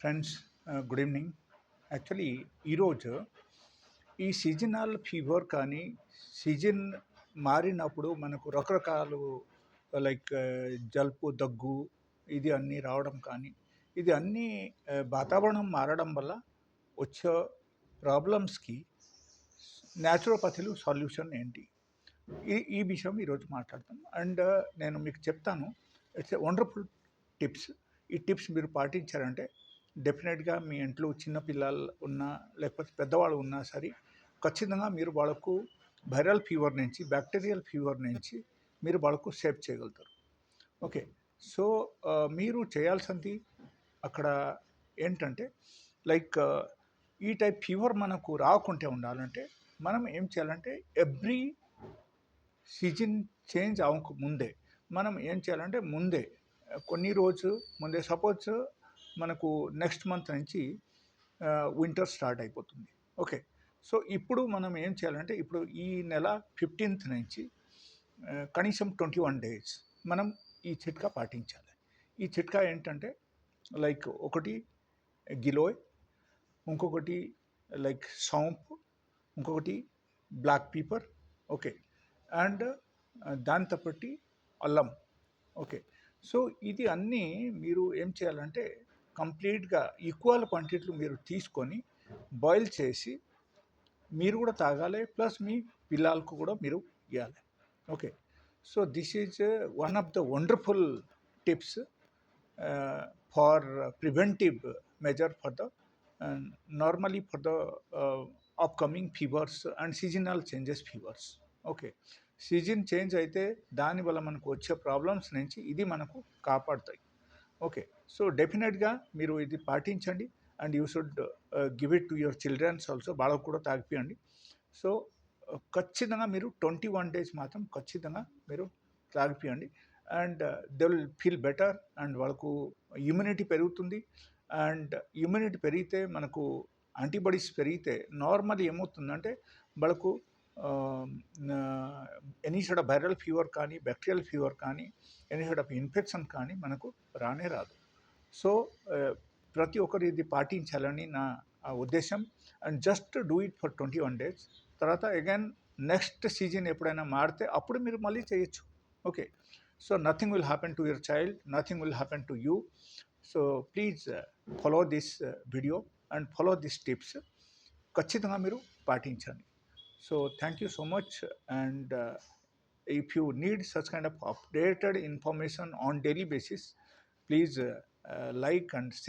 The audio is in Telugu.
ఫ్రెండ్స్ గుడ్ ఈవినింగ్ యాక్చువల్లీ ఈరోజు ఈ సీజనల్ ఫీవర్ కానీ సీజన్ మారినప్పుడు మనకు రకరకాలు లైక్ uh, జలుబు దగ్గు ఇది అన్నీ రావడం కానీ ఇది అన్నీ uh, వాతావరణం మారడం వల్ల వచ్చే ప్రాబ్లమ్స్కి న్యాచురోపతిలు సొల్యూషన్ ఏంటి? ఈ ఈ విషయం ఈరోజు మాట్లాడతాను అండ్ uh, నేను మీకు చెప్తాను. ఇట్స్ ఏ వండర్ఫుల్ టిప్స్ ఈ టిప్స్ మీరు పాటించారంటే డెఫినెట్గా మీ ఇంట్లో చిన్నపిల్లలు ఉన్నా లేకపోతే పెద్దవాళ్ళు ఉన్నా సరే ఖచ్చితంగా మీరు వాళ్ళకు వైరల్ ఫీవర్ నుంచి బ్యాక్టీరియల్ ఫీవర్ నుంచి మీరు వాళ్ళకు సేవ్ చేయగలుగుతారు. ఓకే. సో మీరు చేయాల్సింది అక్కడ ఏంటంటే లైక్ ఈ టైప్ ఫీవర్ మనకు రాకుంటే ఉండాలంటే మనం ఏం చేయాలంటే ఎవ్రీ సీజన్ చేంజ్ అవ్వక ముందే మనం ఏం చేయాలంటే ముందే కొన్ని రోజు ముందే సపోజ్ మనకు నెక్స్ట్ మంత్ నుంచి వింటర్ స్టార్ట్ అయిపోతుంది. ఓకే సో ఇప్పుడు మనం ఏం చేయాలంటే ఇప్పుడు ఈ నెల ఫిఫ్టీన్త్ నుంచి కనీసం ట్వంటీ వన్ డేస్ మనం ఈ చిట్కా పాటించాలి. ఈ చిట్కా ఏంటంటే లైక్ ఒకటి గిలోయ్ ఇంకొకటి లైక్ సౌంప్ ఇంకొకటి బ్లాక్ పీపర్ ఓకే అండ్ దాంతోపాటి అల్లం ఓకే సో ఇది అన్నీ మీరు ఏం చేయాలంటే కంప్లీట్గా ఈక్వల్ క్వాంటిటీలు మీరు తీసుకొని బాయిల్ చేసి మీరు కూడా తాగాలి ప్లస్ మీ పిల్లలకు కూడా మీరు ఇవ్వాలి okay. So this is one of the wonderful tips for preventive measure for the normally for the upcoming fevers and seasonal changes fevers. Okay. Season change అయితే దానివల్ల మనకు వచ్చే ప్రాబ్లమ్స్ నుంచి ఇది మనకు కాపాడుతాయి. ఓకే సో డెఫినెట్గా మీరు ఇది పాటించండి and you should give it to your children also వాళ్ళకు కూడా తాగిపియండి. సో uh, ఖచ్చితంగా మీరు ట్వంటీ వన్ డేస్ మాత్రం ఖచ్చితంగా మీరు తాగిపియండి. And they will feel better and వాళ్ళకు ఇమ్యూనిటీ పెరుగుతుంది. అండ్ ఇమ్యూనిటీ పెరిగితే మనకు యాంటీబాడీస్ పెరిగితే నార్మల్ ఏమవుతుందంటే వాళ్ళకు any side of viral fever కానీ బ్యాక్టీరియల్ ఫీవర్ కానీ ఎనీ సైడ్ ఆఫ్ ఇన్ఫెక్షన్ కానీ మనకు రానే రాదు. సో ప్రతి ఒక్కరు ఇది పాటించాలని నా ఆ ఉద్దేశం. And just do it for twenty one days. తర్వాత అగైన్ నెక్స్ట్ సీజన్ ఎప్పుడైనా మారితే అప్పుడు మీరు మళ్ళీ చేయొచ్చు. Okay. So nothing will happen to your child nothing will happen to you. So please follow this video and follow this tips. ఖచ్చితంగా మీరు పాటించండి. So thank you so much. And uh, if you need such kind of updated information on daily basis, please uh, uh, like and share.